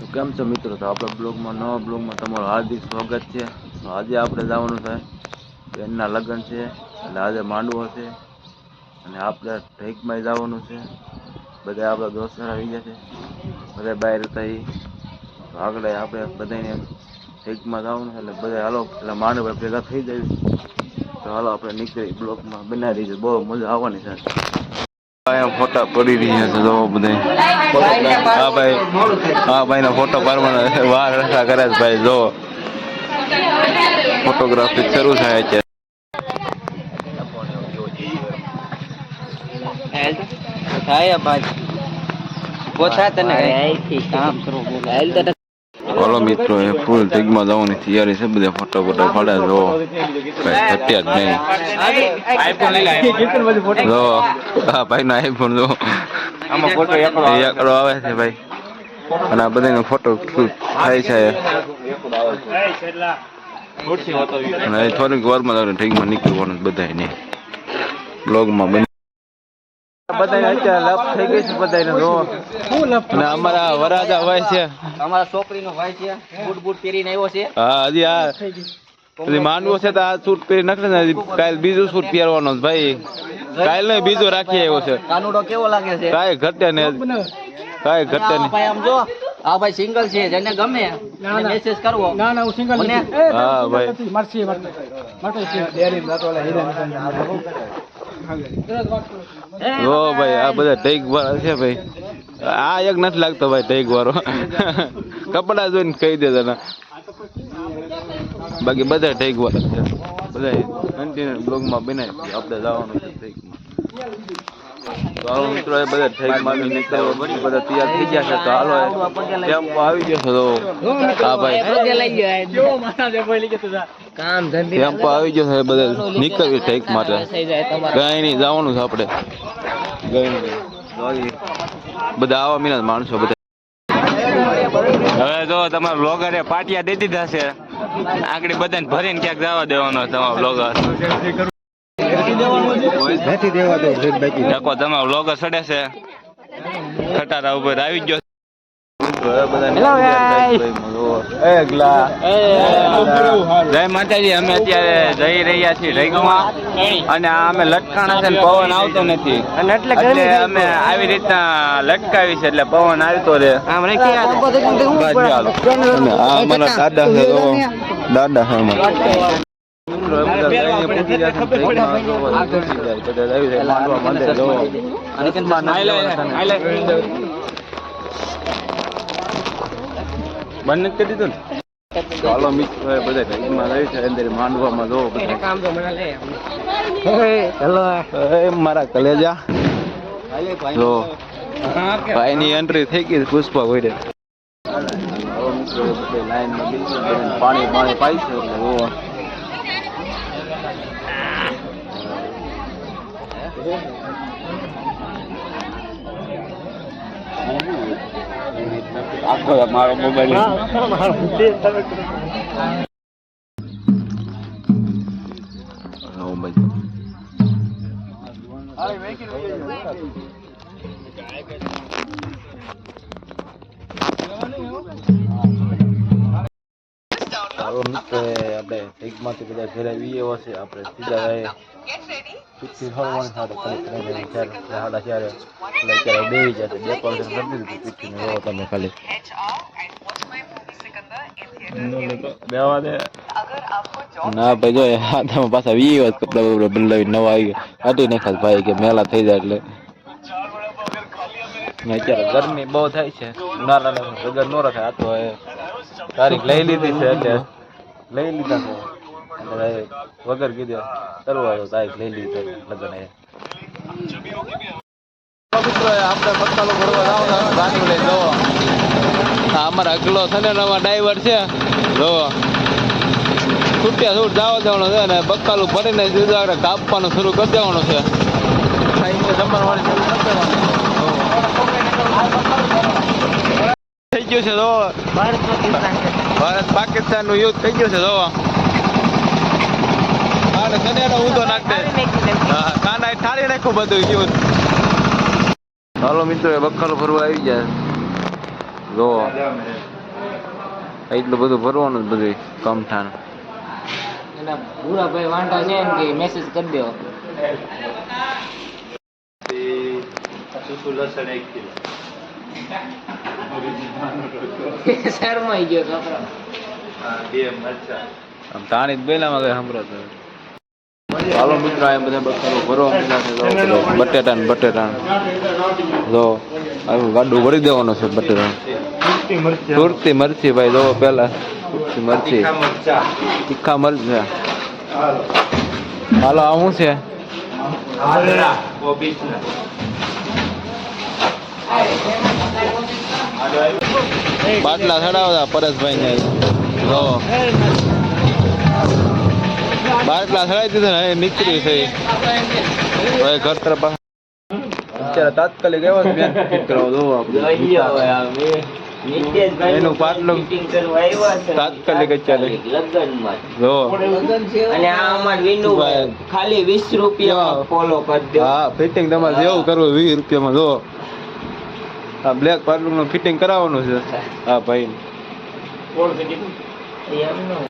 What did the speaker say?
તો કેમ છો મિત્રો? તો આપણા બ્લોગમાં, નવા બ્લોગમાં તમારું હાર્દિક સ્વાગત છે. આજે આપણે જવાનું છે બેનના લગ્ન છે, એટલે આજે માંડવો છે. અને આપણે ઠેકમાં જવાનું છે. બધા આપણા દોસ્તો આવી ગયા છે. બધા બહાર હતા એ આગળ આપણે બધાને ઠેકમાં જવાનું છે, એટલે બધા હાલો એટલે માંડવા ભેગા થઈ જાય તો હાલો આપણે નીકળી બ્લોકમાં બનાવી દઈએ બહુ મજા આવવાની છે. અહીંયા ફોટા પડી રહ્યા છે જો બધે હા ભાઈ. હા ભાઈ ના ફોટો પાડવાના વાર રખા કરે છે ભાઈ જો ફોટોગ્રાફી શરૂ થાય છે. થાય ભાઈ પોતા તને કામ કરો હેલ તો બોલો મિત્રો એ ફૂલ જગમાં જવાની તૈયારી છે બધા ફોટો ફોટો પાડે જો કઈ ઘટ્યા જ નહીં. જો હા ભાઈ નો આઈફોન જો આમાં ફોટો એકડો આવે. છે ભાઈ. અને આ બધાનો ફોટો થાય છે. અને વાર થોડીક વારમાં ઠીકમાં નીકળવાનું બધાને બ્લોગમાં બની બધાને અત્યારે લપ થઈ ગઈ છે બધાને જો. અને અમારા વરાજા ભાઈ છે. અમારા છોકરીનો ભાઈ છે. બૂટ બૂટ પહેરીને આવ્યો છે. હા હજી આ હજી માનવો છે તો આ સૂટ પહેરી નાખે ને કાલ બીજું સૂટ પહેરવાનો છે ભાઈ. કાલ ને બીજું રાખી આવ્યો છે. કાનુડો કેવો લાગે છે? કાંઈ ઘટે ને કાંઈ ઘટે ને નહીં. ભાઈ આમ જો આ ભાઈ સિંગલ છે જેને ગમે મેસેજ કરવો. ના ના હું સિંગલ હા ભાઈ. મરસી જો ભાઈ આ બધા ટેક વાળા છે ભાઈ. આ એક નથી લાગતો ભાઈ ટેક વાળો કપડા જોઈને કહી દે તને. બાકી બધા ટેક વાળા છે. બધા કન્ટિન્યુ બ્લોગમાં બનાવી આપણે જવાનું છે ટેકમાં તો મિત્રો, એ બધા ઠેક બી નીકળ્યા બધા તૈયાર થઈ ગયા છે. તો હાલો ટેમ્પો આવી ગયો છે તો હા ભાઈ. ટેમ્પો આવી ગયો છે બધા નીકળ્યું ઠેક માટે. કઈ નહીં જવાનું છે આપણે. બધા આવા મીના માણસો બધા. હવે જો તમારા બ્લોગરે પાટિયા દે દીધા છે. આગળ બધાને ભરીને ક્યાંક જવા દેવાનો તમારો બ્લોગર દેખો તમારો બ્લોગર સડે છે. ખટારા ઉપર આવી ગયો. જય માતાજી અમે અત્યારે જઈ રહ્યા છીએ રૈગમાં. અને આ અમે લટકાણા છે ને પવન આવતો નથી. એટલે અમે આવી રીતના લટકાવી છે એટલે પવન આવતો રહે. આમ દાદા બંને કરી દીધું ને? ચાલો મિત્રો બધા બધા ઢાઈમાં રહી છે અંદર માંડવામાં જો બધા. કામ તો મને લે હેલો. એ મારા કલેજા. જો ભાઈ ની એન્ટ્રી થઈ ગઈ પુષ્પા કોઈ પાણી પાણી પાઈ છે એટલે જોવો. આખો મારો મોબાઈલ આપણે બધા આવીએ એવા છે. આપણે સીધા ના ભાઈ, જો હાથમાં પાછા વી વાત કપડા બપડા બદલાવી નવા આવી ગયા. કાઢી નાખ્યા ભાઈ કે મેલા થઈ જાય એટલે. અત્યારે ગરમી બહુ થાય છે. ઉનાળાના વગર નો રખાય, આ તો તારીખ લઈ લીધી છે એટલે લઈ લીધા છે. વગર કીધું કરવા તો તારીખ લઈ લીધો લગ્ન એ. આપણે બકાલો ભરવા જવાનું ગાંઠું લઈ જવો. આ અમારા અગલો છે ને ડ્રાઈવર છે. જોવો છૂટ્યા છૂટ જવા દેવાનો છે ને બક્કાલું ભરીને જુદા કાપવાનું શરૂ કરી દેવાનું છે. જમણવાળી શરૂ કરી દેવાનું. થઈ ગયું છે જોવો ભારત પાકિસ્તાનનું યુદ્ધ થઈ ગયું છે જોવો આને સનેડો ઊંધો નાખતે હા ઠારી નાખ્યું બધું યુદ્ધ હાલો મિત્રો એ બકાલો ફરવા આવી ગયા. જો એટલું બધું ભરવાનું જ બધું કમઠાણ. એના ભૂરા ભાઈ વાંઢા છે ને કે મેસેજ કરી દો. શરમાઈ ગયો છોકરો. આમ તાણી જ બેલામાં કઈ સંભળાતું. હાલો મિત્રો આ બધા બકારો ભરવા છે બટેટા ને બટેટા. જો આવું ગાડું ભરી દેવાનું છે બટેટા. સુરતી મરચી ભાઈ જો પેલા સુરતી મરચી. તીખા મરચા. હાલો આ શું છે? બાટલા ચડાવતા પરેશભાઈ ને જો. બાટલા ચડાવી દીધા ને હવે નીકળી છે હવે ઘર તરફ અત્યારે તાત્કાલિક એવા બેન. ફિટ કરાવો દો આપણે. એનું પાટલું તાત્કાલિક અત્યારે. જો. અને આ અમાર વિનુભાઈ ખાલી વીસ રૂપિયામાં ફોલો કરી દો. હા ફિટિંગ તમારે જેવું કરવું વીસ રૂપિયામાં જો. આ બ્લેક પાટલું નું ફિટિંગ કરાવવાનું છે. હા. ભાઈ. એમનું.